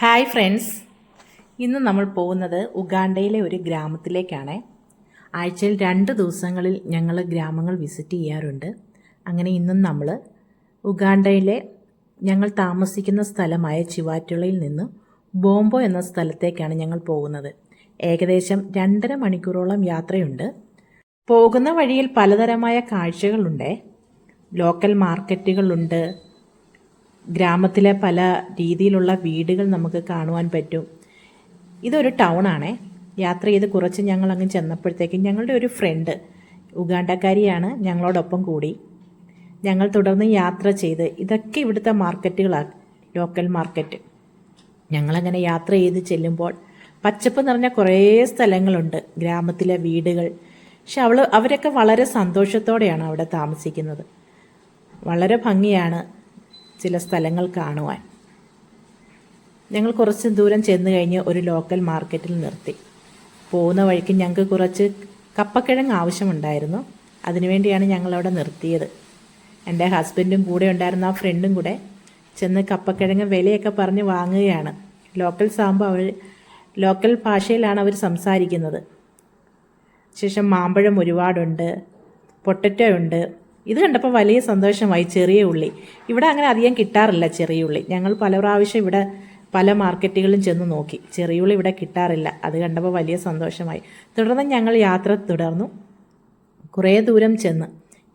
Hi friends ഇന്ന് നമ്മൾ പോകുന്നത് ഉഗാണ്ടയിലെ ഒരു ഗ്രാമത്തിലേക്കാണ്. ആഴ്ചയിൽ രണ്ട് ദിവസങ്ങളിൽ ഞങ്ങൾ ഗ്രാമങ്ങൾ വിസിറ്റ് ചെയ്യാറുണ്ട്. അങ്ങനെ ഇന്നും നമ്മൾ ഉഗാണ്ടയിലെ ഞങ്ങൾ താമസിക്കുന്ന സ്ഥലമായ ചിവാറ്റുളയിൽ നിന്ന് ബോംബോ എന്ന സ്ഥലത്തേക്കാണ് ഞങ്ങൾ പോകുന്നത്. ഏകദേശം രണ്ടര മണിക്കൂറോളം യാത്രയുണ്ട്. പോകുന്ന വഴിയിൽ പലതരമായ കാഴ്ചകളുണ്ട്. ലോക്കൽ മാർക്കറ്റുകളുണ്ട് ഗ്രാമത്തിലെ പല രീതിയിലുള്ള വീടുകൾ നമുക്ക് കാണുവാൻ പറ്റും. ഇതൊരു ടൗണാണേ യാത്ര ചെയ്ത് കുറച്ച് ഞങ്ങൾ അങ്ങ് ചെന്നപ്പോഴത്തേക്കും ഞങ്ങളുടെ ഒരു ഫ്രണ്ട് ഉഗാണ്ടക്കാരിയാണ് ഞങ്ങളോടൊപ്പം കൂടി. ഞങ്ങൾ തുടർന്ന് യാത്ര ചെയ്ത് ഇതൊക്കെ ഇവിടുത്തെ മാർക്കറ്റുകളാണ് ലോക്കൽ മാർക്കറ്റ് ഞങ്ങളങ്ങനെ യാത്ര ചെയ്ത് ചെല്ലുമ്പോൾ പച്ചപ്പ് നിറഞ്ഞ കുറേ സ്ഥലങ്ങളുണ്ട് ഗ്രാമത്തിലെ വീടുകൾ. പക്ഷെ അവൾ അവരൊക്കെ വളരെ സന്തോഷത്തോടെയാണ് അവിടെ താമസിക്കുന്നത്. വളരെ ഭംഗിയാണ്. ചില സ്ഥലങ്ങൾ കാണുവാൻ. ഞങ്ങൾ കുറച്ച് ദൂരം ചെന്ന് കഴിഞ്ഞ് ഒരു ലോക്കൽ മാർക്കറ്റിൽ നിർത്തി. പോകുന്ന വഴിക്ക് ഞങ്ങൾക്ക് കുറച്ച് കപ്പക്കിഴങ്ങ് ആവശ്യമുണ്ടായിരുന്നു. അതിനുവേണ്ടിയാണ് ഞങ്ങളവിടെ നിർത്തിയത്. എന്റെ ഹസ്ബൻഡും കൂടെ ഉണ്ടായിരുന്ന ആ ഫ്രണ്ടും കൂടെ ചെന്ന് കപ്പക്കിഴങ്ങ് വിലയൊക്കെ പറഞ്ഞ് വാങ്ങുകയാണ്. ലോക്കൽ സാകുമ്പോൾ അവർ ലോക്കൽ ഭാഷയിലാണ് അവർ സംസാരിക്കുന്നത്. ശേഷം മാമ്പഴം ഒരുപാടുണ്ട് പൊട്ടറ്റോ ഉണ്ട് ഇത് കണ്ടപ്പോൾ വലിയ സന്തോഷമായി ചെറിയ ഉള്ളി. ഇവിടെ അങ്ങനെ അധികം കിട്ടാറില്ല ചെറിയ ഉള്ളി. ഞങ്ങൾ പല പ്രാവശ്യം ഇവിടെ പല മാർക്കറ്റുകളിലും ചെന്ന് നോക്കി. ചെറിയ ഉള്ളി ഇവിടെ കിട്ടാറില്ല. അത് കണ്ടപ്പോൾ വലിയ സന്തോഷമായി. തുടർന്ന് ഞങ്ങൾ യാത്ര തുടർന്നു. കുറേ ദൂരം ചെന്ന്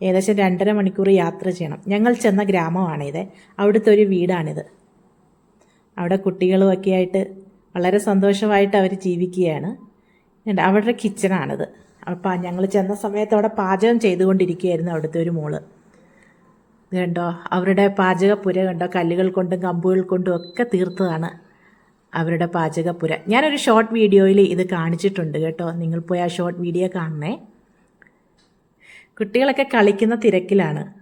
ഏകദേശം രണ്ടര മണിക്കൂർ യാത്ര ചെയ്യണം. ഞങ്ങൾ ചെന്ന ഗ്രാമമാണിത്. അവിടുത്തെ ഒരു വീടാണിത്. അവിടെ കുട്ടികളുമൊക്കെ ആയിട്ട് വളരെ സന്തോഷമായിട്ട് അവർ ജീവിക്കുകയാണ്. അവിടെ കിച്ചണാണിത് അപ്പം ഞങ്ങൾ ചെന്ന സമയത്ത് അവിടെ പാചകം ചെയ്തുകൊണ്ടിരിക്കുകയായിരുന്നു അവിടുത്തെ ഒരു മോൾ. കണ്ടോ? അവരുടെ പാചകപ്പുര കണ്ടോ? കല്ലുകൾ കൊണ്ടും കമ്പുകൾ കൊണ്ടും ഒക്കെ തീർത്തതാണ് അവരുടെ പാചകപ്പുര. ഞാനൊരു ഷോർട്ട് വീഡിയോയിൽ ഇത് കാണിച്ചിട്ടുണ്ട് കേട്ടോ. നിങ്ങൾ പോയി ആ ഷോർട്ട് വീഡിയോ കാണണേ. കുട്ടികളൊക്കെ കളിക്കുന്ന തിരക്കിലാണ്.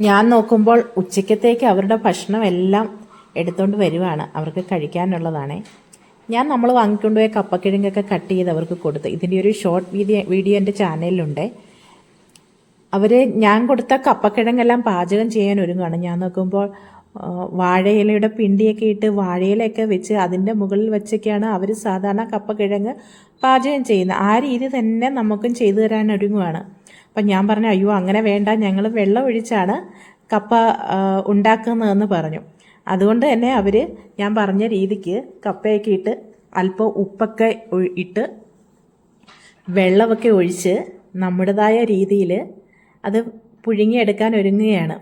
ഞാൻ നോക്കുമ്പോൾ ഉച്ചക്കത്തേക്ക് അവരുടെ ഭക്ഷണം എല്ലാം എടുത്തുകൊണ്ട് വരുവാണ്. അവർക്ക് കഴിക്കാനുള്ളതാണേ. ഞാൻ നമ്മൾ വാങ്ങിക്കൊണ്ടുപോയ കപ്പക്കിഴങ്ങൊക്കെ കട്ട് ചെയ്ത് അവർക്ക് കൊടുത്തു. ഇതിന്റെ ഒരു ഷോർട്ട് വീഡിയോ വീഡിയോ എന്റെ ചാനലിലുണ്ട്. അവർ ഞാൻ കൊടുത്ത കപ്പക്കിഴങ്ങെല്ലാം പാചകം ചെയ്യാൻ ഒരുങ്ങുകയാണ് ഞാൻ നോക്കുമ്പോൾ വാഴയിലയുടെ പിണ്ടിയൊക്കെ ഇട്ട് വാഴയിലയൊക്കെ വെച്ച് അതിന്റെ മുകളിൽ വെച്ചൊക്കെയാണ് അവർ സാധാരണ കപ്പക്കിഴങ്ങ് പാചകം ചെയ്യുന്നത്. ആ രീതി തന്നെ നമുക്കും ചെയ്തു തരാൻ ഒരുങ്ങുകയാണ് അപ്പം ഞാൻ പറഞ്ഞു അയ്യോ അങ്ങനെ വേണ്ട. ഞങ്ങൾ വെള്ളം ഒഴിച്ചാണ് കപ്പ ഉണ്ടാക്കുന്നതെന്ന് പറഞ്ഞു. അതുകൊണ്ട് തന്നെ അവർ ഞാൻ പറഞ്ഞ രീതിക്ക് കപ്പയൊക്കെ ഇട്ട് അല്പം ഉപ്പൊക്കെ ഇട്ട് വെള്ളമൊക്കെ ഒഴിച്ച് നമ്മുടേതായ രീതിയിൽ അത് പുഴുങ്ങിയെടുക്കാൻ ഒരുങ്ങുകയാണ്.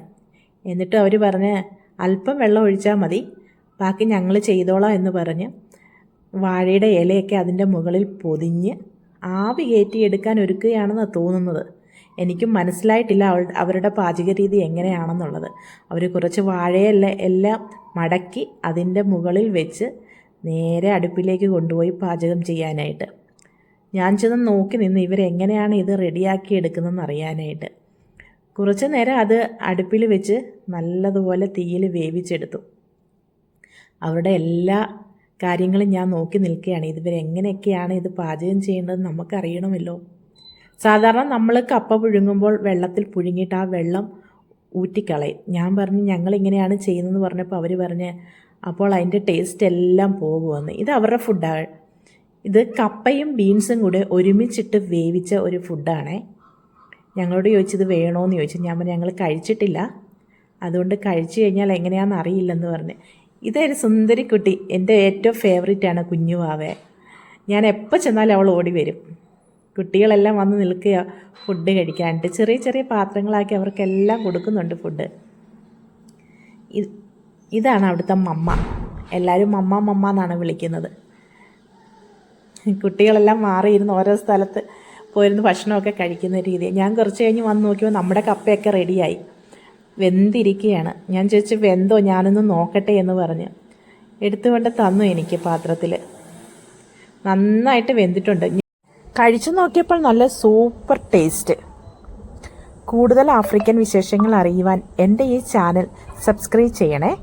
എന്നിട്ട് അവർ പറഞ്ഞ് അല്പം വെള്ളം ഒഴിച്ചാൽ മതി ബാക്കി ഞങ്ങൾ ചെയ്തോളാം എന്ന് പറഞ്ഞ് വാഴയുടെ ഇലയൊക്കെ അതിന്റെ മുകളിൽ പൊതിഞ്ഞ് ആവി കയറ്റി എടുക്കാൻ ഒരുക്കുകയാണെന്നാണ് തോന്നുന്നത്. എനിക്കും മനസ്സിലായിട്ടില്ല അവൾ അവരുടെ പാചക രീതി എങ്ങനെയാണെന്നുള്ളത്. അവർ കുറച്ച് വാഴയല്ല എല്ലാം മടക്കി അതിന്റെ മുകളിൽ വെച്ച് നേരെ അടുപ്പിലേക്ക് കൊണ്ടുപോയി പാചകം ചെയ്യാനായിട്ട്. ഞാൻ ചെന്ന് നോക്കി നിന്ന് ഇവരെങ്ങനെയാണ് ഇത് റെഡിയാക്കി എടുക്കുന്നതെന്ന് അറിയാനായിട്ട്. കുറച്ച് നേരം അത് അടുപ്പിൽ വെച്ച് നല്ലതുപോലെ തീയിൽ വേവിച്ചെടുത്തു. അവരുടെ എല്ലാ കാര്യങ്ങളും ഞാൻ നോക്കി നിൽക്കുകയാണ്. ഇതുവരെ എങ്ങനെയൊക്കെയാണ് ഇത് പാചകം ചെയ്യേണ്ടത് നമുക്കറിയണമല്ലോ. സാധാരണ നമ്മൾ കപ്പ പുഴുങ്ങുമ്പോൾ വെള്ളത്തിൽ പുഴുങ്ങിയിട്ട് ആ വെള്ളം ഊറ്റിക്കളയും. ഞാൻ പറഞ്ഞു ഞങ്ങളിങ്ങനെയാണ് ചെയ്യുന്നതെന്ന് പറഞ്ഞപ്പോൾ അവർ പറഞ്ഞ് അപ്പോൾ അതിന്റെ ടേസ്റ്റ് എല്ലാം പോകുമെന്ന്. ഇത് അവരുടെ ഫുഡാണ് ഇത് കപ്പയും ബീൻസും കൂടെ ഒരുമിച്ചിട്ട് വേവിച്ച ഒരു ഫുഡാണേ ഞങ്ങളോട് ചോദിച്ചത് വേണോയെന്ന് ചോദിച്ചു. ഞാൻ പറഞ്ഞു ഞങ്ങൾ കഴിച്ചിട്ടില്ല. അതുകൊണ്ട് കഴിച്ചു കഴിഞ്ഞാൽ എങ്ങനെയാണെന്ന് അറിയില്ലെന്ന് പറഞ്ഞ്. ഇതൊരു സുന്ദരി കുട്ടി എന്റെ ഏറ്റവും ഫേവറേറ്റാണ് കുഞ്ഞുവാവേ. ഞാൻ എപ്പോൾ ചെന്നാലും അവൾ ഓടി വരും. കുട്ടികളെല്ലാം വന്ന് നിൽക്കുക ഫുഡ് കഴിക്കാനായിട്ട് ചെറിയ ചെറിയ പാത്രങ്ങളാക്കി അവർക്കെല്ലാം കൊടുക്കുന്നുണ്ട് ഫുഡ് ഇത് ഇതാണ് അവിടുത്തെ മമ്മ. എല്ലാവരും മമ്മ മമ്മ എന്നാണ് വിളിക്കുന്നത്. കുട്ടികളെല്ലാം മാറിയിരുന്ന് ഓരോ സ്ഥലത്ത് പോയിരുന്ന് ഭക്ഷണമൊക്കെ കഴിക്കുന്ന രീതി. ഞാൻ കുറച്ച് കഴിഞ്ഞ് വന്ന് നോക്കിയപ്പോൾ നമ്മുടെ കപ്പയൊക്കെ റെഡിയായി. വെന്തിരിക്കുകയാണ്. ഞാൻ ചോദിച്ചു വെന്തോ? ഞാനൊന്ന് നോക്കട്ടെ എന്ന് പറഞ്ഞ്. എടുത്തുകൊണ്ട് തന്നു എനിക്ക് പാത്രത്തിൽ നന്നായിട്ട് വെന്തിട്ടുണ്ട്. കഴിച്ചു നോക്കിയപ്പോൾ നല്ല സൂപ്പർ ടേസ്റ്റ്. കൂടുതൽ ആഫ്രിക്കൻ വിശേഷങ്ങൾ അറിയുവാൻ എന്റെ ഈ ചാനൽ സബ്സ്ക്രൈബ് ചെയ്യണേ.